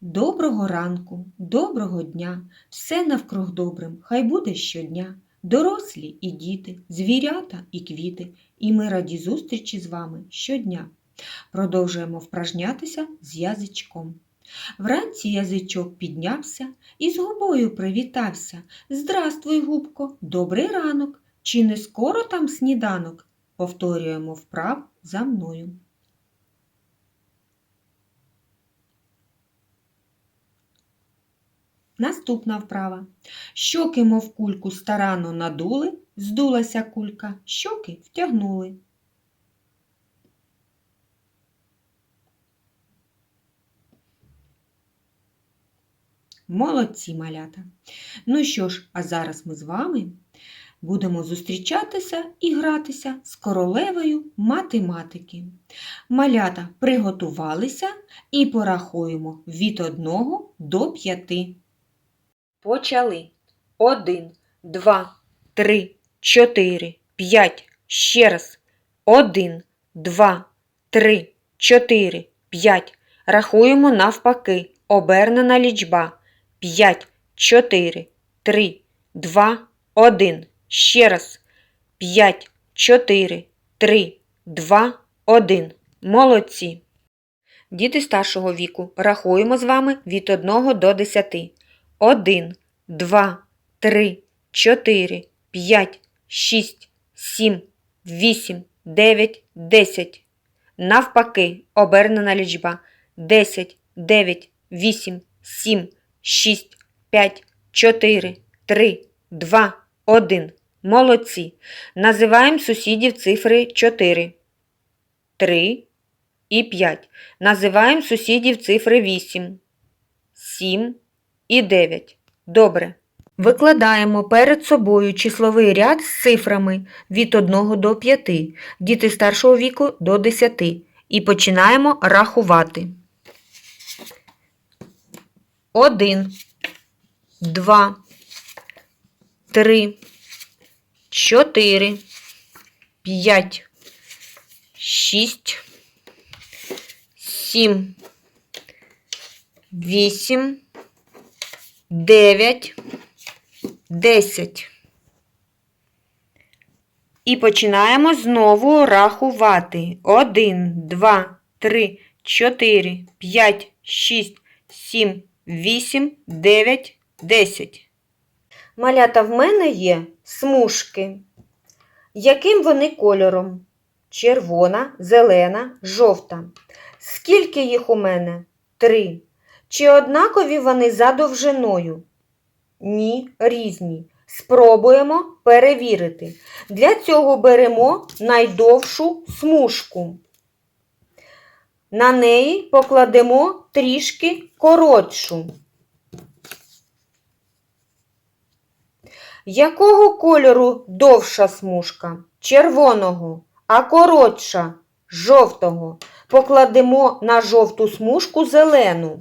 Доброго ранку, доброго дня, все навкруг добрим, хай буде щодня. Дорослі і діти, звірята і квіти, і ми раді зустрічі з вами щодня. Продовжуємо впражнятися з язичком. Вранці язичок піднявся і з губою привітався. Здравствуй, губко, добрий ранок. Чи не скоро там сніданок? Повторюємо вправ за мною. Наступна вправа. Щоки, мов кульку, старанно надули, здулася кулька, щоки втягнули. Молодці малята. Ну що ж, а зараз ми з вами будемо зустрічатися і гратися з королевою математики. Малята приготувалися і порахуємо від 1 до 5. Почали. 1, 2, 3, 4, 5. Ще раз. 1, 2, 3, 4, 5. Рахуємо навпаки. Обернена лічба. 5, 4, 3, 2, 1. Ще раз. 5, 4, 3, 2, 1. Молодці. Діти старшого віку. Рахуємо з вами від 1 до 10. 1, 2, 3, 4, 5, 6, 7, 8, 9, 10. Навпаки, обернена лічба. 10, 9, 8, 7, 6, 5, 4, 3, 2, 1. Молодці. Називаємо сусідів цифри 4, 3 і 5. Називаємо сусідів цифри 8, 7 і 9. Добре. Викладаємо перед собою числовий ряд з цифрами від 1 до 5, діти старшого віку до 10. І починаємо рахувати. 1, 2, 3, 4, 5, 6, 7, 8, 9, 10. І починаємо знову рахувати. 1, 2, 3, 4, 5, 6, 7, 8, 9, 10. Малята в мене є смужки. Яким вони кольором? Червона, зелена, жовта. Скільки їх у мене? Три. Чи однакові вони за довжиною? Ні, різні. Спробуємо перевірити. Для цього беремо найдовшу смужку. На неї покладемо трішки коротшу. Якого кольору довша смужка? Червоного, а коротша жовтого. Покладемо на жовту смужку зелену.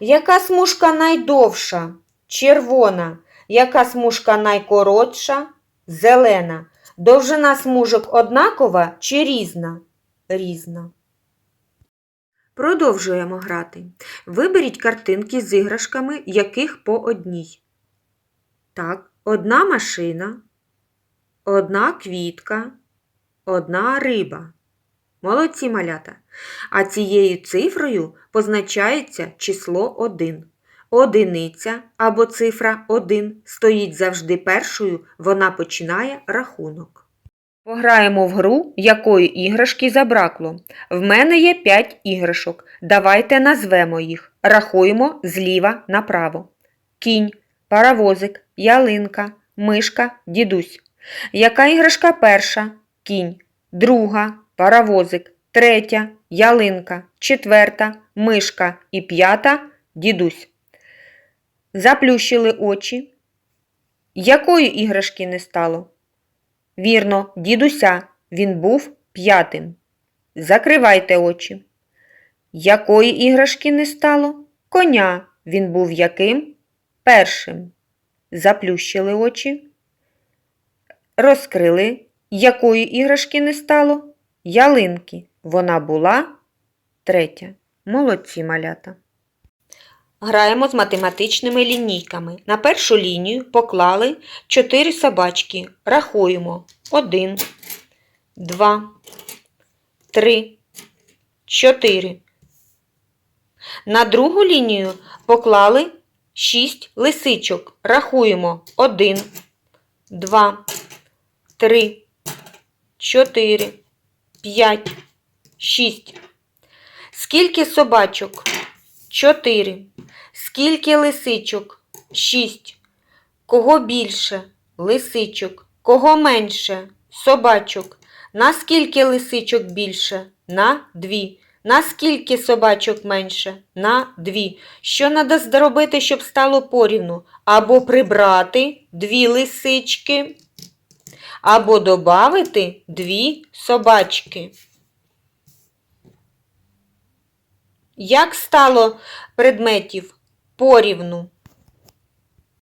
Яка смужка найдовша? Червона. Яка смужка найкоротша? Зелена. Довжина смужок однакова чи різна? Різна. Продовжуємо грати. Виберіть картинки з іграшками, яких по одній. Так, одна машина, одна квітка, одна риба. Молодці малята. А цією цифрою позначається число 1. Одиниця або цифра 1 стоїть завжди першою, вона починає рахунок. Пограємо в гру, якої іграшки забракло. В мене є 5 іграшок. Давайте назвемо їх. Рахуємо зліва направо. Кінь, паровозик, ялинка, мишка, дідусь. Яка іграшка перша? Кінь. Друга паровозик, третя ялинка, четверта мишка і п'ята дідусь. Заплющили очі. Якої іграшки не стало? Вірно, дідуся, він був п'ятим. Закривайте очі. Якої іграшки не стало? Коня. Він був яким? Першим. Заплющили очі. Розкрили. Якої іграшки не стало? Ялинки. Вона була третя. Молодці малята. Граємо з математичними лінійками. На першу лінію поклали 4 собачки. Рахуємо 1, 2, 3, 4. На другу лінію поклали 6 лисичок. Рахуємо 1, 2, 3, 4, 5, 6. Скільки собачок? 4. Скільки лисичок? 6. Кого більше? Лисичок. Кого менше? Собачок. На скільки лисичок більше? На 2. На скільки собачок менше? На 2. Що треба зробити, щоб стало порівну? Або прибрати дві лисички, або добавити дві собачки. Як стало предметів порівну?